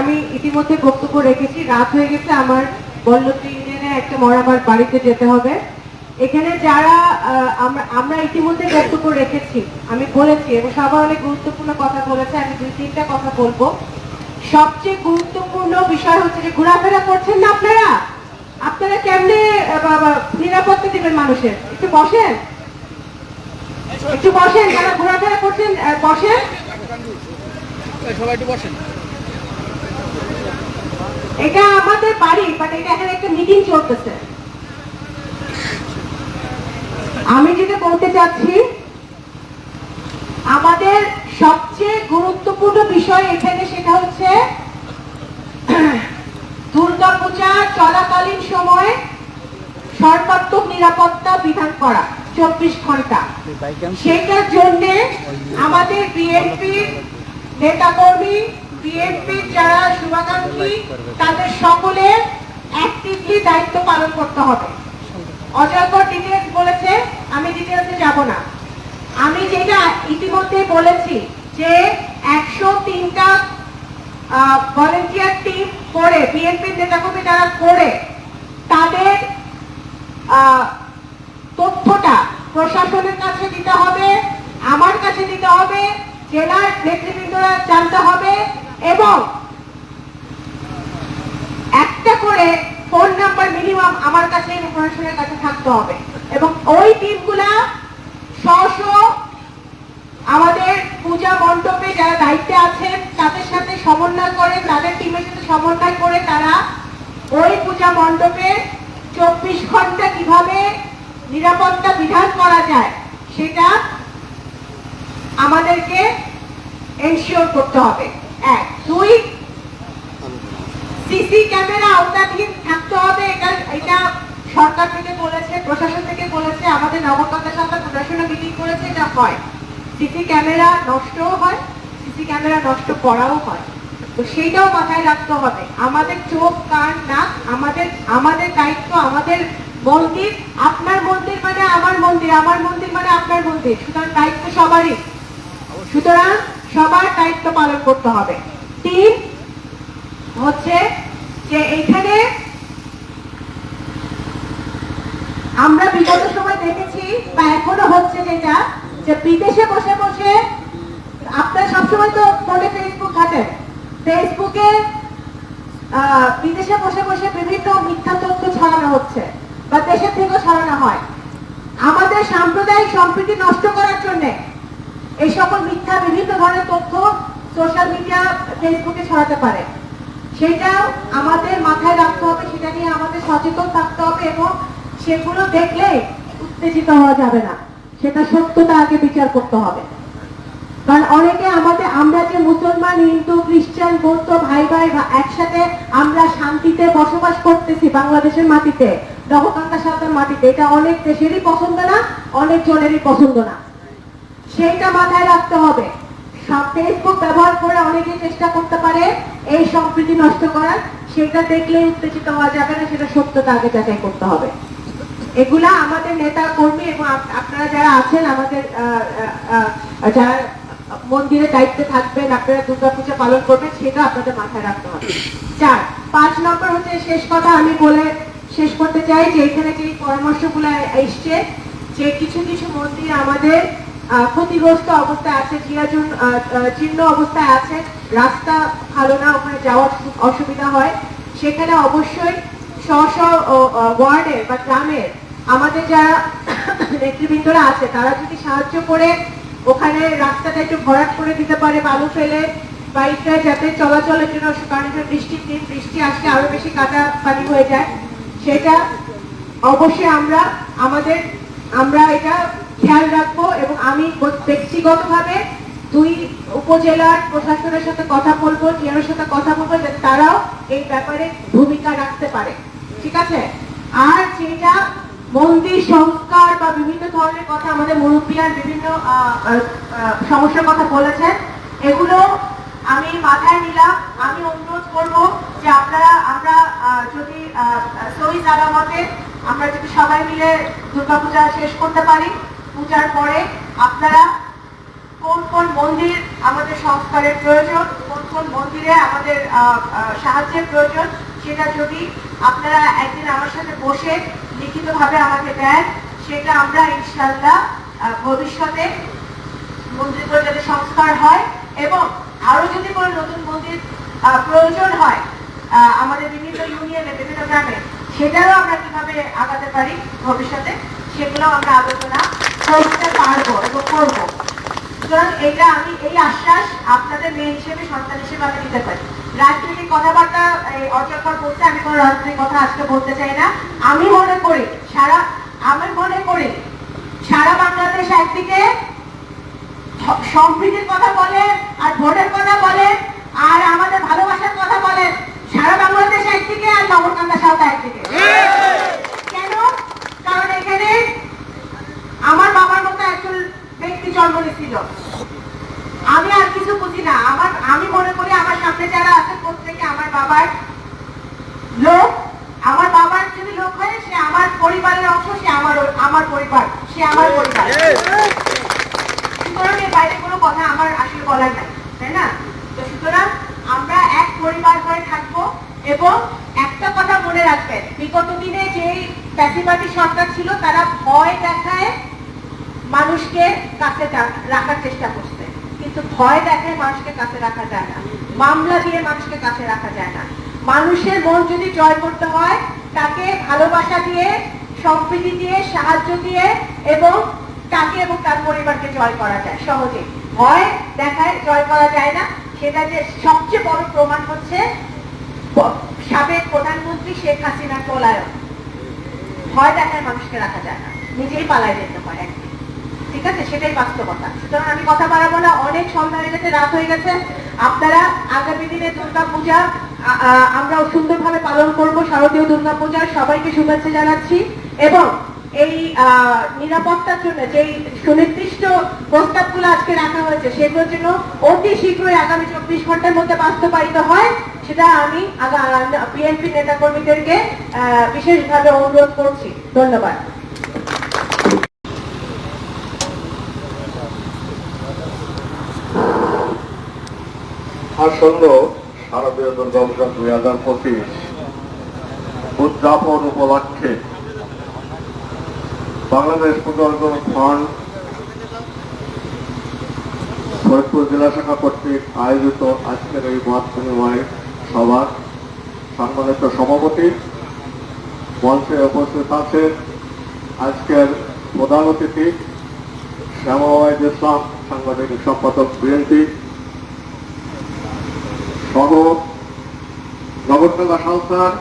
আমি ইতিমধ্যে বক্তব্য রেখেছি। রাত হয়ে গেছে, আমার বল্লভী ইউনিয়নে একটা মরাবার বাড়িতে যেতে হবে। এখানে যারা আমরা ইতিমধ্যে বক্তব্য রেখেছি, আমি বলেছি, এবং সবাই অনেক গুরুত্বপূর্ণ কথা বলেছে, আমি দুই, তিনটা কথা বলব। সবচেয়ে গুরুত্বপূর্ণ বিষয় হচ্ছে যে ঘোরাফেরা করছেন না আপনারা? আপনারা কেমনে নিরাপত্তা দিবেন মানুষের? একটু বসেন। একটু বসেন যারা ঘোরাফেরা করছেন বসেন। সবাই একটু বসেন। এটা আমাদের বাড়ি বাট এটা এখানে একটা মিটিং চলতেছে। আমি যেটা বলতে চাচ্ছি আমাদের সবচেয়ে গুরুত্বপূর্ণ বিষয় এখানে সেটা হচ্ছে দুর্গাপূজা চলাকালীন সময় সর্বাত্মক নিরাপত্তা বিধান করা। চব্বিশ ঘণ্টা। সেটার জন্য আমাদের বিএনপির নেতাকর্মী বিএনপির যারা শুভাকাঙ্ক্ষী তাদের সকলের অ্যাক্টিভলি দায়িত্ব পালন করতে হবে। অজয়কর ডিটেলস বলেছে আমি ডিটেলসে যাব না। আমি যেটা ইতিমধ্যে বলেছি যে একশো তিনটা ভলেন্টিয়ার টিম করে বিএনপির নেতাকর্মী যারা করে তাদের আহ, প্রশাসনের কাছে দিতে হবে, আমার কাছে দিতে হবে, জেলার নেতৃবৃন্দরা জানতে হবে এবং একটা করে ফোন নাম্বার মিনিমাম আমার কাছে, প্রশাসনের কাছে থাকতে হবে। এবং ওই টিমগুলা স্ব আমাদের পূজা মণ্ডপে যারা দায়িত্বে আছেন, তাদের সাথে সমন্বয় করে, তাদের টিমের সাথে সমন্বয় করে তারা ওই পূজা মণ্ডপে চব্বিশ ঘণ্টা কীভাবে নিরাপত্তা বিধান করা যায়, সেটা আমাদেরকে এনশিওর করতে হবে। এক। দুই, সিসি ক্যামেরা আওতাধীন থাকতে হবে, এটা এটা সরকার থেকে বলেছে, প্রশাসন থেকে বলেছে, আমাদের নগরকর্তা সরকার প্রশাসনে মিটিং করেছে, এটা হয়। সিসি ক্যামেরা নষ্টও হয়, সিসি ক্যামেরা নষ্ট করাও হয়। তো সেইটাও মাথায় রাখতে হবে। আমাদের চোখ, কান, নাক, আমাদের আমাদের দায়িত্ব, আমাদের মন্দির আপনার মন্দির মানে আমার মন্দির আমার মন্দির মানে আপনার মন্দির সুতরাং দায়িত্ব সবারই। সুতরাং সবার দায়িত্ব পালন করতে হবে। তিন হচ্ছে যে এখানে আমরা বিগত সময় দেখেছি বা এখনও হচ্ছে যেটা, যে বিদেশে বসে বসে আপনার সবসময় তো ফোনে ফেসবুক ঘাটেন ফেসবুকে বিদেশে বসে বসে বিভিন্ন মিথ্যা তথ্য ছড়ানো হচ্ছে। বা দেশের থেকেও ছড়ানো হয়। আমাদের সাম্প্রদায়িক সম্প্রীতি নষ্ট করার জন্য এই সকল মিথ্যা বিভিন্ন ধরনের তথ্য সোশ্যাল মিডিয়া ফেসবুকে ছড়াতে পারে। সেটাও আমাদের মাথায় রাখতে হবে, সেটা নিয়ে আমাদের সচেতন থাকতে হবে এবং সেগুলো দেখলে উত্তেজিত হওয়া যাবে না। সেটা সত্যতা আগে বিচার করতে হবে। কারণ অনেকে আমাদের, আমরা যে মুসলমান, হিন্দু, খ্রিস্টান, বৌদ্ধ ভাই ভাই একসাথে আমরা শান্তিতে বসবাস করতেছি বাংলাদেশের মাটিতে নবকান্তা সাঁতার মাটিতে, এটা অনেক দেশেরই পছন্দ না, অনেক জনেরই পছন্দ না। সেইটা মাথায় রাখতে হবে। সব ফেসবুক ব্যবহার করে অনেকে চেষ্টা করতে পারে এই সম্প্রীতি নষ্ট করার। সেটা দেখলেই উত্তেজিত হওয়া যাবে না, সেটা সত্যতা আগে যাচাই করতে হবে। এগুলা আমাদের নেতা কর্মী এবং আপনারা যারা আছেন, আমাদের যারা মন্দিরে দায়িত্বে থাকবেন, আপনারা দুর্গাপূজা পালন করবেন, সেটা আপনাদের মাথায় রাখতে হবে। চার, পাঁচ নম্বর হচ্ছে শেষ কথা আমি বলে শেষ করতে চাই যে এখানে যে পরামর্শগুলো এসছে, যে কিছু কিছু মন্দির আমাদের ক্ষতিগ্রস্ত অবস্থায় আছে জিয়াজুন জীর্ণ অবস্থায় আছে, রাস্তা ভালো না, ওখানে যাওয়ার খুব অসুবিধা হয়। সেখানে অবশ্যই স্ব স্ব বা গ্রামের আমাদের যারা নেতৃবৃন্দরা আছে, তারা যদি সাহায্য করে ওখানে রাস্তাটা একটু ভরাট করে দিতে পারে, বালু ফেলে বাইকটা যাতে চলাচলের জন্য কারণ বৃষ্টির দিন বৃষ্টি আসলে আরও বেশি কাটা পানি হয়ে যায়। সেটা অবশ্যই আমরা, আমাদের, আমরা এটা খেয়াল রাখব এবং আমি ব্যক্তিগতভাবে দুই উপজেলার প্রশাসনের সাথে কথা বলব টিআরের সাথে কথা বলব তারাও এই ব্যাপারে ভূমিকা রাখতে পারে। ঠিক আছে? আর যেটা মন্দির সংস্কার বা বিভিন্ন ধরনের কথা আমাদের মুরব্বিয়ার বিভিন্ন সমস্যার কথা বলেছেন, এগুলো আমি মাথায় নিলাম, আমি অনুরোধ সই আলামতে আমরা যদি সবাই মিলে দুর্গাপূজা শেষ করতে পারি, পূজার পরে আপনারা কোন কোন মন্দির আমাদের সংস্কারের প্রয়োজন, কোন কোন মন্দিরে আমাদের সাহায্যের প্রয়োজন, সেটা যদি আপনারা একদিন আমার সাথে বসে লিখিতভাবে আমাকে দেন, সেটা আমরা ইনশাল্লাহ ভবিষ্যতে মন্দিরগুলো যাতে সংস্কার হয় এবং আরও যদি কোনো নতুন মন্দির প্রয়োজন হয় আমাদের বিভিন্ন ইউনিয়নে বিভিন্ন গ্রামে সেটারও আমরা কীভাবে আগাতে পারি ভবিষ্যতে সেগুলো আমরা আলোচনা করতে পারব এবং করব। সুতরাং এটা আমি, এই আশ্বাস আপনাদের মেয়ে হিসেবে, সন্তান হিসেবে আমি দিতে পারি। রাজনৈতিক কথাবার্তা, এই অচরকর বলতে আমি কোনো রাজনৈতিক কথা আজকে বলতে চাই না। আমি মনে করি, সারা, আমি মনে করি, সারা বাংলাদেশ একদিকে সম্প্রীতির কথা বলে আর ভোটের কথা বলে আর আমাদের ভালোবাসার কথা বলে সারা বাংলাদেশ একদিকে আর নবরকান্দা সাউথ একদিকে কেন কারণ এখানে আমার বাবার মতো একজন ব্যক্তি জন্ম নিয়েছিল আমি আর কিছু বুঝি না আমার আমি মনে করি আমার সামনে যারা আছে প্রত্যেকে আমার বাবার লোক আমার বাবার যদি লোক হয় সে আমার পরিবারের অংশ সে আমার আমার পরিবার সে আমার পরিবার। সুতরাং এর বাইরে কোনো কথা আমার আসলে বলার নাই তাই না? তো সুতরাং আমরা এক পরিবার হয়ে থাকব এবং একটা কথা মনে রাখবেন বিগত দিনে যেই প্যাসিবাদী সরকার ছিল তারা ভয় দেখায় মানুষকে কাছে রাখার চেষ্টা করছে। কিন্তু ভয় দেখায় মানুষকে কাছে রাখা যায় না। মামলা দিয়ে মানুষকে কাছে রাখা যায় না। মানুষের মন যদি জয় করতে হয়, তাকে ভালোবাসা দিয়ে, সম্প্রীতি দিয়ে, সাহায্য দিয়ে এবং তাকে এবং তার পরিবারকে জয় করা যায়, সহজে। ভয় দেখায়, জয় করা যায় না। সেটা যে সবচেয়ে বড় প্রমাণ হচ্ছে সাবেক প্রধানমন্ত্রী শেখ হাসিনার পলায়ন। ভয় দেখায় মানুষকে রাখা যায় না। নিজেই পালায় যেতে হয় ঠিক আছে? সেটাই বাস্তবতা। সুতরাং আমি কথা বাড়াবো না। অনেক সন্ধ্যা হয়ে গেছে, রাত হয়ে গেছে। আপনারা আগামী দিনে দুর্গা পূজা আ- আ- আমরাও সুন্দরভাবে পালন করব শারদীয় দুর্গা পূজার সবাইকে শুভেচ্ছা জানাচ্ছি। এবং এই নিরাপত্তার জন্য যেই সুনির্দিষ্ট প্রস্তাবগুলো আজকে রাখা হয়েছে সেগুলোর জন্য অতি শীঘ্রই আগামী চব্বিশ ঘণ্টার মধ্যে বাস্তবায়িত হয়। সেটা আমি বিএনপি নেতা কর্মীদেরকে আহ, বিশেষভাবে অনুরোধ করছি। ধন্যবাদ। শারদীয় দুর্গা পূজা দুই হাজার পঁচিশ উদযাপন উপলক্ষে বাংলাদেশ পুনর্গঠন ফান্ড ফরিদপুর জেলা শাখা কর্তৃক আয়োজিত আজকের এই মত বিনিময় সভার সম্মানিত সভাপতি মঞ্চে উপস্থিত আছেন আজকের প্রধান অতিথি শ্যামাওয়াজ ইসলাম সাংগঠনিক সম্পাদক বিএনপি সহ জগন্নাথ সংস্থার